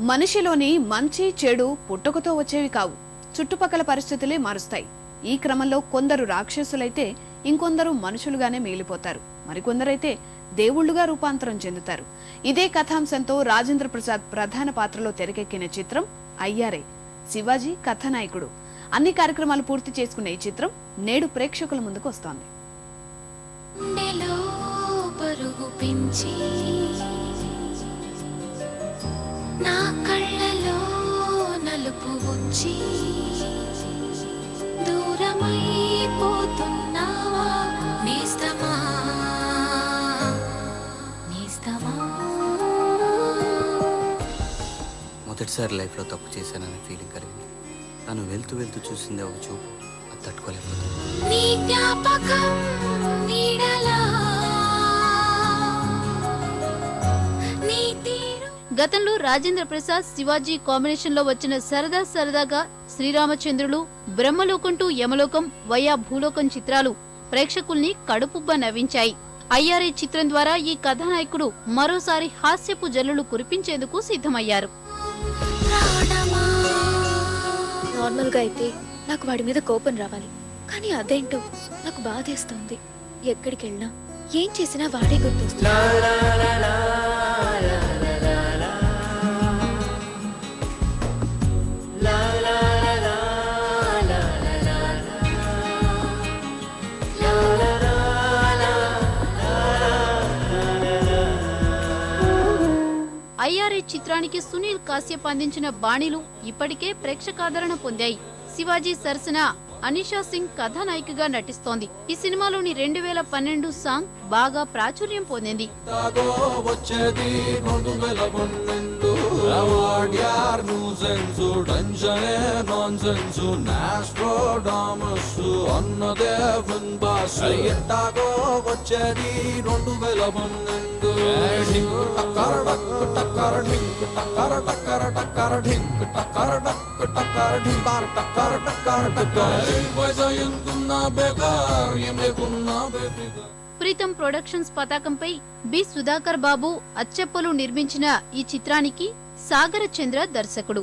మనిషిలోని మంచి చెడు పుట్టుకతో వచ్చేవి కావు. చుట్టుపక్కల పరిస్థితులే మారుస్తాయి. ఈ క్రమంలో కొందరు రాక్షసులైతే ఇంకొందరు మనుషులుగానే మిగిలిపోతారు. మరికొందరైతే దేవుళ్ళుగా రూపాంతరం చెందుతారు. ఇదే కథాంశంతో రాజేంద్ర ప్రసాద్ ప్రధాన పాత్రలో తెరకెక్కిన చిత్రం అయ్యారే. శివాజీ కథానాయకుడు. అన్ని కార్యక్రమాలు పూర్తి చేసుకున్న ఈ చిత్రం నేడు ప్రేక్షకుల ముందుకు వస్తోంది. పరుగు పెంచి నా కళ్ళలో నలుపు ఉంచి దూరమైపోతున్నావా నేస్తమా? నేస్తమా? మొదటిసారి లైఫ్లో తప్పు చేశాననే ఫీలింగ్ కలిగింది. తను వెళ్తూ వెళ్తూ చూసిందే ఒక చూపు. అది తట్టుకోలేకపోతుంది నీ జ్ఞాపకం గతంలో రాజేంద్ర ప్రసాద్ శివాజీ కాంబినేషన్లో వచ్చిన సరదా సరదాగా శ్రీరామచంద్రులు బ్రహ్మలోకం టు యమలోకం వయా భూలోకం చిత్రాలు ప్రేక్షకుల్ని కడుపుబ్బ నవ్వించాయి. అయ్యారే చిత్రం ద్వారా ఈ కథానాయకుడు మరోసారి హాస్యపు జల్లులు కురిపించేందుకు సిద్ధమయ్యారు. ప్రాణమా నార్మల్గా అయితే నాకు వాడి మీద కోపం రావాలి. కానీ అదేంటో నాకు బాధేస్తోంది. ఎక్కడికి వెళ్ళినా ఏం చేసినా వాడే గుర్తొస్తుంది. ఐఆర్ఏ చిత్రానికి సునీల్ కాశ్యప్ అందించిన బాణీలు ఇప్పటికే ప్రేక్షకాదరణ పొందాయి. శివాజీ సరసన అనిషా సింగ్ కథానాయికగా నటిస్తోంది. ఈ సినిమాలోని రెండు వేల పన్నెండు సాంగ్ బాగా ప్రాచుర్యం పొందింది. వచ్చేది రెండు వేల పన్నెండు అవార్డ్యార్ న్యూసెన్స్ టెన్షనే నాన్ సెన్స్ నాస్ట్రోడామస్ అన్నదే బాస్ ఎట్టాగో వచ్చేది రెండు వేల పన్నెండు. టక్కర డక్ టక్కర ఢింక్ టక్కర టక్కర టక్కర ఢింక్ టక్కర డక్ టక్కర ఢింకార్ టక్కర టక్కర టక్కర పైసా ఎందుకున్నా బేకార్ బేబీగా ప్రీతం ప్రొడక్షన్స్ పతాకంపై బి. సుధాకర్ బాబు అచ్చెప్పలు నిర్మించిన ఈ చిత్రానికి సాగర చంద్ర దర్శకుడు.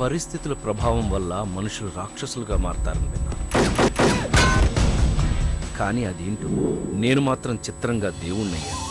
పరిస్థితుల ప్రభావం వల్ల మనుషులు రాక్షసులుగా మారతారని విన్నాను. కానీ అదేంటో నేను మాత్రం చిత్రంగా దేవుణ్ణయ్యాను